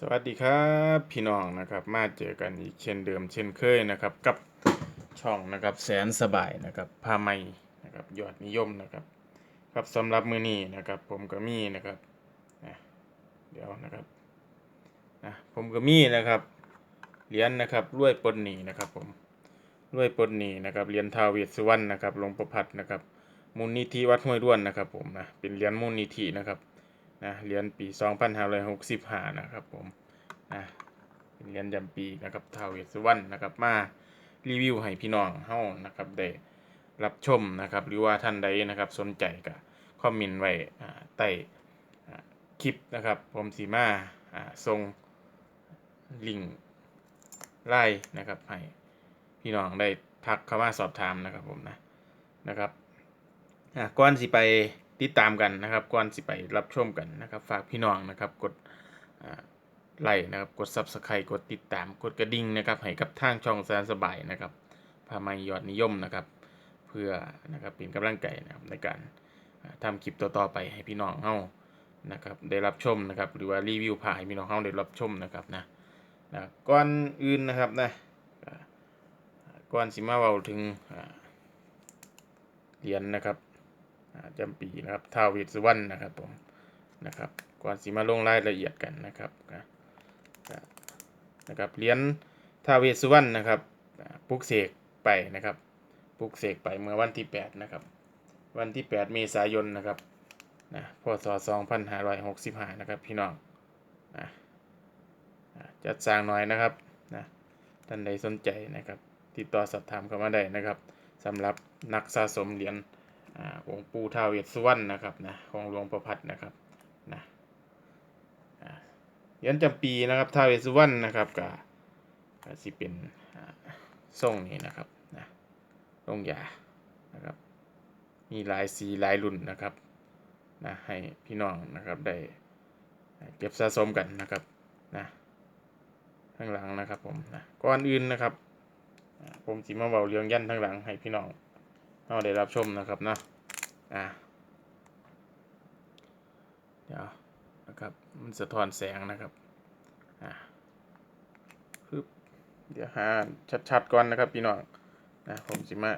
สวัสดีครับพี่น้องนะครับมาเจอกันอีกเช่นเดิมเช่นเคยนะครับกับช่องนะครับแสนสบายนะครับผ้าไหมนะครับยอดนิยมนะครับครับสำหรับมือนี้นะครับ ผมก็มีนะครับนะเดี๋ยวนะครับนะผมก็มีนะครับเหรียญนะครับรวยปลดหนีนะครับผมรวยปลดหนีนะครับเหรียญทาวเวสสุวรรณนะครับหลวงประพัดนะครับมูลนิธิวัดห้วยด้วนนะครับผมนะเป็นเหรียญมูลนิธินะครับ นะเหรียญปี 2565 นะครับผมนะเป็นเหรียญจำปีนะครับทาวเวสสุวรรณนะครับมารีวิวให้พี่น้องเฮานะครับได้รับชมนะครับ หรือว่าท่านใดนะครับสนใจก็คอมเมนต์ไว้อ่าใต้คลิปนะครับ ผมสีมาอ่าส่งลิงไล่นะครับให้พี่น้องได้ทักเข้ามาสอบถามนะครับผมนะนะครับอะก่อนสิไป ติดตามกันนะครับก่อนสิไปรับชมกันนะครับ ฝากพี่น้องนะครับกดไลค์นะครับกด Subscribe กดติดตามกดกระดิ่งนะครับให้กับทางช่องแสนสบายนะครับพาม่ยอดนิยมนะครับ เพื่อนะครับเป็นกำลังใจนะครับในการอ่าทำคลิปต่อๆไปให้พี่น้องเฮานะครับได้รับชมนะครับหรือว่ารีวิวพาให้พี่น้องเฮาได้รับชมนะครับนะนะก่อนอื่นนะครับนะก่อนสิมาเว้าถึงเหรียญนะครับ จำปีนะครับท้าวเวสสุวรรณนะครับผมนะครับก่อนสิมาลงรายละเอียดกันนะครับนะครับเหรียญท้าวเวสสุวรรณนะครับปลุกเสกไปนะครับปลุกเสกไปเมื่อวันที่ 8 นะครับ วันที่ 8 เมษายนนะครับนะพศ2565 นะครับพี่น้องนะจัดสร้างหน่อยนะครับนะท่านใดสนใจนะครับ ติดต่อสอบถามเข้ามาได้นะครับสำหรับนักสะสมเหรียญ อ่าองค์ปู่ทาวเวสสุวรรณนะครับนะของหลวงประพัดนะครับนะอ่าเหรียญจำปีนะครับทาวเวสสุวรรณนะครับก็กสิเป็นอ่าทรงนี้นะครับนะลงยานะครับมีหลายสีหลายรุ่นนะครับนะให้พี่น้องนะครับได้เก็บสะสมกันนะครับนะข้างหลังนะครับผมนะก่อนอื่นนะครับ ผมสิมาเบาเรื่องยันข้างหลังให้พี่น้องเราได้รับชมนะครับนะ อะเดี๋ยวนะครับมันสะท้อนแสงนะครับอะปึ๊บเดี๋ยวหาชัดๆก่อนนะครับพี่น้องนะผมสิมา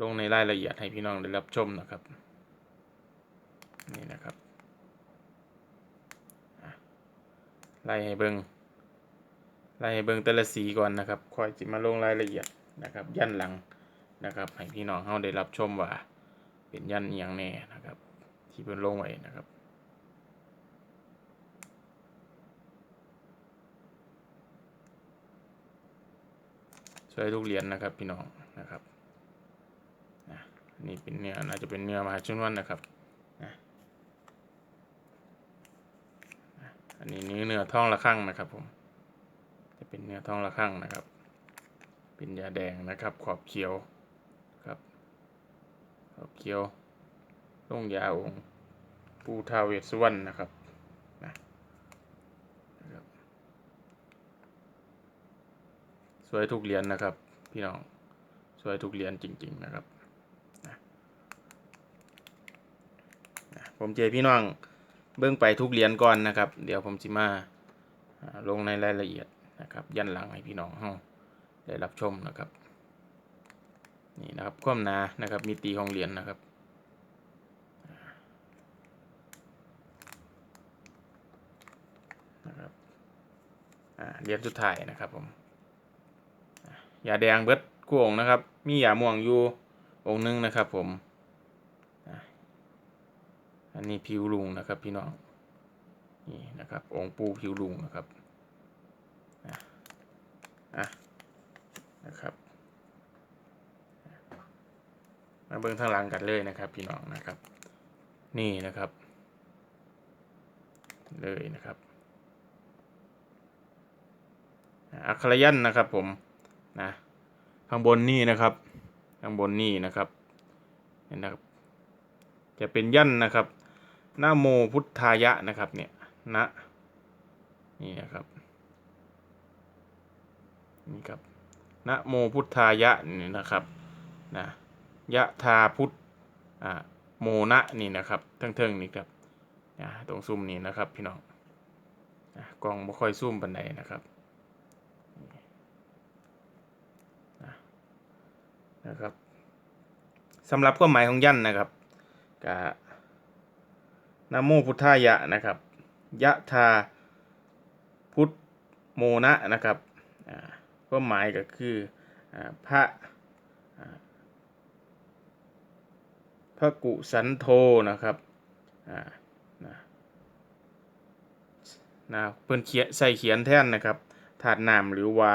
ลงในรายละเอียดให้พี่น้องได้รับชมนะครับ นี่นะครับไล่ให้เบิงไล่ให้เบิงแต่ละสีก่อนนะครับค่อยจิมาลงรายละเอียดนะครับ ยันหลังนะครับ ให้พี่น้องเข้าได้รับชมว่า เป็นยันอย่างแน่นะครับ ที่เป็นลงไว้นะครับสวยทุกเหรียญนะครับพี่น้องนะครับน,นี่เป็นเนื้อน่าจะเป็นเนื้อมหาชนวนนะครับนะอันนี้เนื้อเนื้อทองระฆังนะครับผม จะเป็นเนื้อท้องระฆังนะครับ เป็นยาแดงนะครับ ขอบเขียว เขียวลงยาองค์ปูทาวเวสสุวรรณนะครับนะสวยทุกเหรียญนะครับ พี่น้อง สวยทุกเหรียญจริง ๆ นะครับนะนะผมเจอพี่น้องเบื้องไปทุกเหรียญก่อนนะครับ เดี๋ยวผมจิมาอ่าลงในรายละเอียดนะครับ ยันหลังให้พี่น้องเฮาได้รับชมนะครับ นี่นะครับความหนานะครับมิติของเหรียญนะครับนะครับอ่าเหรียญสุดท้ายนะครับผมอะยาแดงเบิดกู้องนะครับ มียาม่วงอยู่องค์หนึงนะครับผมอันนี้ผิวลุงนะครับพี่น้องนี่นะครับองค์ปูผิวลุงนะครับอะนะครับ มาเบิ่งทางหลังกันเลยนะครับ พี่น้องนะครับ นี่นะครับ เลยนะครับอ่าอักขรยันนะครับผมนะข้างบนนี่นะครับข้างบนนี่นะครับเห็นนะครับ จะเป็นยันนะครับนะโมพุทธายะนะครับเนี่ยนะนี่นะครับนี่ครับนะโมพุทธายะนี่นะครับนะ ยะทาพุทธโมนะนี่นะครับเทิงๆนี่ครับตรงซุ่มนี่นะครับพี่น้องกล้องบ่ค่อยซูมปานใดนะครับนะครับสำหรับความหมายของยันนะครับกะนโมพุทธายะนะครับ ยะทาพุทธโมนะนะครับความหมายก็คืออพระ ระกุสันโธนะครับอ่านะนะเพิ่นเขียนใส่เขียนแท่นนะครับธาตุน้ำหรือว่า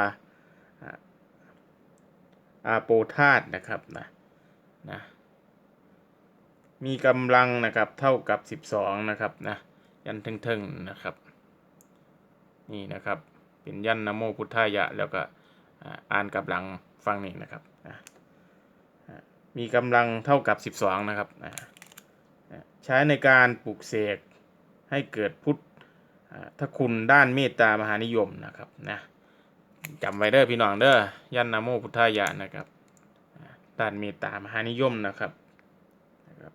อาโปธาตุนะครับนะนะมีกำลังนะครับเท่ากับ 12 นะครับนะยันทึงๆนะครับ นี่นะครับเป็นยันนโมพุทธายะ แล้วก็อ่านกับหลังฟังนี่นะครับ มีกำลังเท่ากับ 12 นะครับใช้ในการปลุกเสกให้เกิดพุทธถ้าคุณด้านเมตตามหานิยมนะครับนะจำไว้เด้อพี่น้องเด้อยันนะโมพุทธายะนะครับด้านเมตตามหานิยมนะครับนะครับ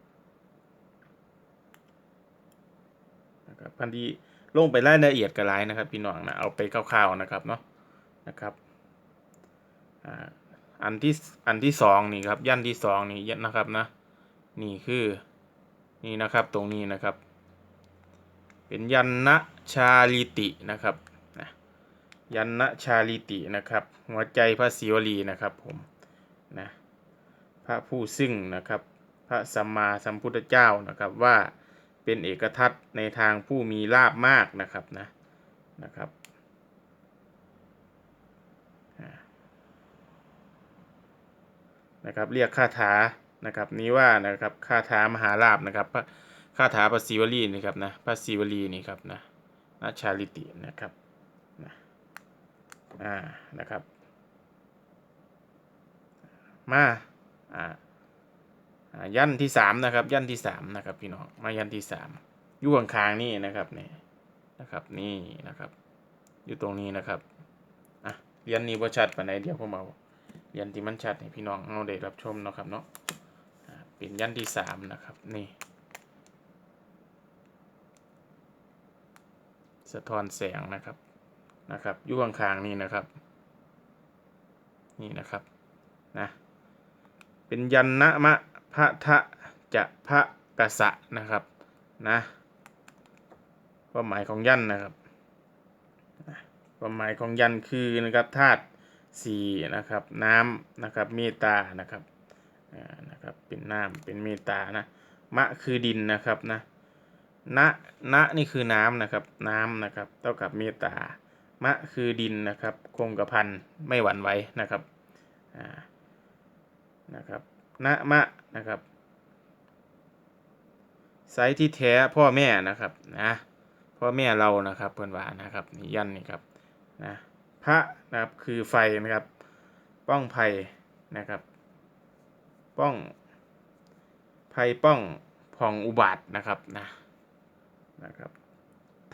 นะครับพันธีลงไปรายละเอียดกันหลายนะครับ พี่น้องนะเอาไปคร่าวๆนะครับเนาะนะครับอ่า อันที่อันที่สองนี่ครับยันที่สองนี่นะครับนะนี่คือนี่นะครับตรงนี้นะครับ เป็นยันนะชาลิตินะครับนะยันนะชาลิตินะครับหัวใจพระศิวลีนะครับผมนะพระผู้ซึ่งนะครับ พระสัมมาสัมพุทธเจ้านะครับว่าเป็นเอกทัศน์ในทางผู้มีลาบมากนะครับนะนะครับ นะครับเรียกคาถานะครับนี้ว่านะครับคาถามหาลาบนะครับพระคาถาพระศิวลีนี่ครับนะพระศิวลีนี่ครับนะนะชาลิตินะครับนะอ่านะครับมาอ่าอ่ายันที่สามนะครับ ยันที่สามนะครับพี่น้องมายันที่สามอยู่ข้างๆนี่นะครับนี่นะครับนี่นะครับ อยู่ตรงนี้นะครับอะเรียนนี้บ่ชัดปานใดเดี๋ยวผมเอาเรี ยันที่มันชัดให้พี่น้องเราได้รับชมเนาะครับเนาะเป็นยันที่สามนะครับนี่ สะท้อนแสงนะครับนะครับยู่ข้างๆนี่นะครับ นี่นะครับนะเป็นยันนะมะพระทะจะพระกษะนะครับนะความหมายของยันนะครับความหมายของยันคือนะครับธาตุ สี่นะครับน้ำนะครับเมตานะครับอ่านะครับเป็นน้ำเป็นเมตานะมะคือดินนะครับนะนะนะนี่คือน้ำนะครับน้ำนะครับเท่ากับเมตตามะคือดินนะครับคงกระพันไม่หวั่นไหวนะครับอ่านะครับนะมะนะครับไซส์ที่แท้พ่อแม่นะครับนะพ่อแม่เรานะครับเพื่อนว่านะครับนี่ยันนี่ครับนะ พระนะครับคือไฟนะครับ ป้องภัยนะครับ ป้องภัยป้องผ่องอุบาทนะครับนะนะครับ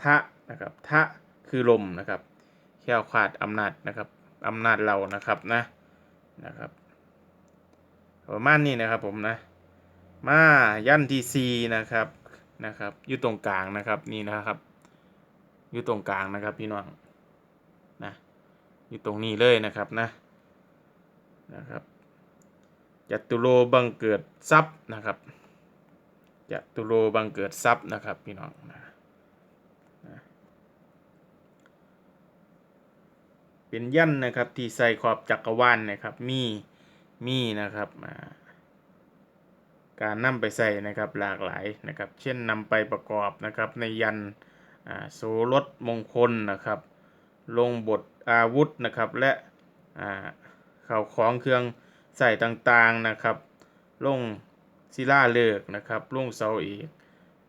ทะนะครับทะคือลมนะครับแค่ขาดอำนาจนะครับอำนาจเรานะครับนะนะครับประมาณนี้นะครับผมนะมายันที่สี่นะครับนะครับอยู่ตรงกลางนะครับนี่นะครับอยู่ตรงกลางนะครับพี่น้อง อยู่ตรงนี้เลยนะครับนะนะครับจัตุโลบังเกิดทรัพย์นะครับจัตุโลบังเกิดทรัพย์นะครับพี่น้องนะเป็นยันนะครับที่ใส่ขอบจักรวาลนะครับมีมีนะครับาการนำไปใส่นะครับหลากหลายนะครับ เช่นนำไปประกอบนะครับในยันโสรถมงคลนะครับ ลงบท อาวุธนะครับและข่าวของเครื่องใส่ต่างๆนะครับลงศิลาฤกษ์นะครับลงเสาเอก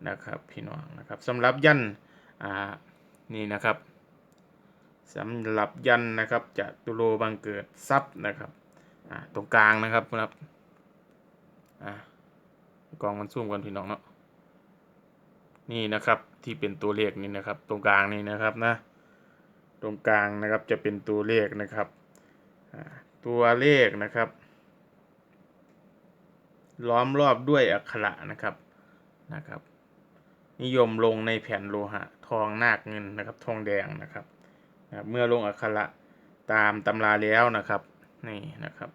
นะครับพี่น้องนะครับสำหรับยันอ่านี่นะครับสำหรับยันนะครับจะตุโลบังเกิดทรัพย์นะครับอ่าตรงกลางนะครับนะครับอ่ากองมันซูมกันพี่น้องเนาะนี่นะครับที่เป็นตัวเลขนี่นะครับ ตรงกลางนี่นะครับนะ ตรงกลางนะครับจะเป็นตัวเลขนะครับ ตัวเลขนะครับ ล้อมรอบด้วยอักขระนะครับนะครับ นิยมลงในแผ่นโลหะ ทองนาคเงินนะครับ ทองแดงนะครับนะบเมื่อลงอักขระตามตำราแล้วนะครับนี่นะครับ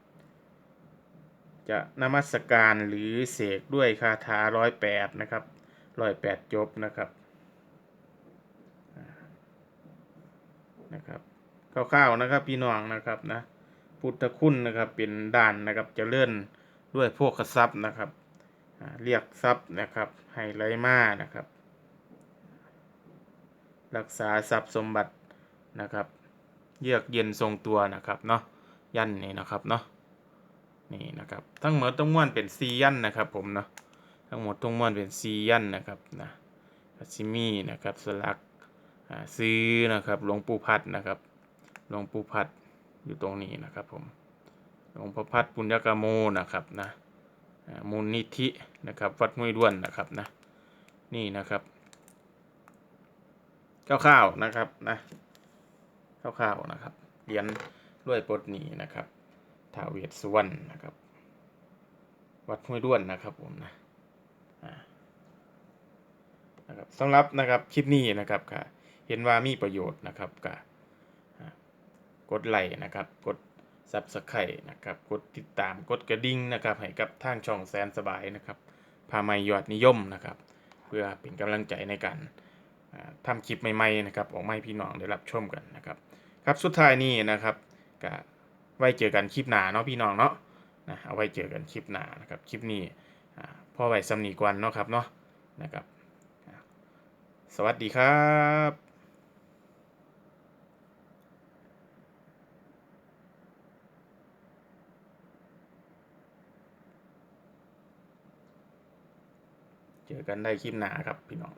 จะนมัสการหรือเสกด้วยคาถาร้อยแปดนะครับร้อยแปดจบนะครับอ่า นะครับคร่าวๆนะครับพี่น้องนะครับนะพุทธคุณนะครับเป็นด่านนะครับจะเลื่อนด้วยพวกทรัพย์นะครับเรียกทรัพย์นะครับให้ไหลมานะครับ รักษาทรัพย์สมบัตินะครับเยือกเย็นทรงตัวนะครับเนาะยันนี่นะครับเนาะนี่นะครับทั้งหมดทั้งมวลเป็นซียันนะครับผมเนาะทั้งหมดทั้งมวลเป็นซียันนะครับนะซิมีนะครับสลัก ซื้อนะครับหลวงปู่พัดนะครับหลวงปู่พัดอยู่ตรงนี้นะครับผมหลวงพ่อพัดปุญญกโมนะครับนะมูลนิธินะครับวัดห้วยด้วนนะครับนะนี่นะครับข้าวๆนะครับนะข้าวๆนะครับเหรียญด้วยปดหนีนะครับท้าเวสสุวรรณนะครับ วัดห้วยด้วนนะครับผมนะนะครับสำหรับนะครับคลิปนี้นะครับก็ เห็นว่ามีประโยชน์นะครับก็กดไลค์นะครับกด Subscribe นะครับกดติดตามกดกระดิ่งนะครับให้กับทางช่องแสนสบายนะครับพาไม่ยอดนิยมนะครับ เพื่อเป็นกำลังใจในการอ่าทำคลิปใหม่ๆนะครับออกมาให้พี่น้องได้รับชมกันนะครับครับสุดท้ายนี้นะครับก็ไว้เจอกันคลิปหน้าเนาะพี่น้องเนาะนะเอาไว้เจอกันคลิปหน้านะครับคลิปนี้พ่อไว้สำนีกวันเนาะครับเนาะนะครับ สวัสดีครับ จอกันได้คลิปหน้าครับพี่น้อง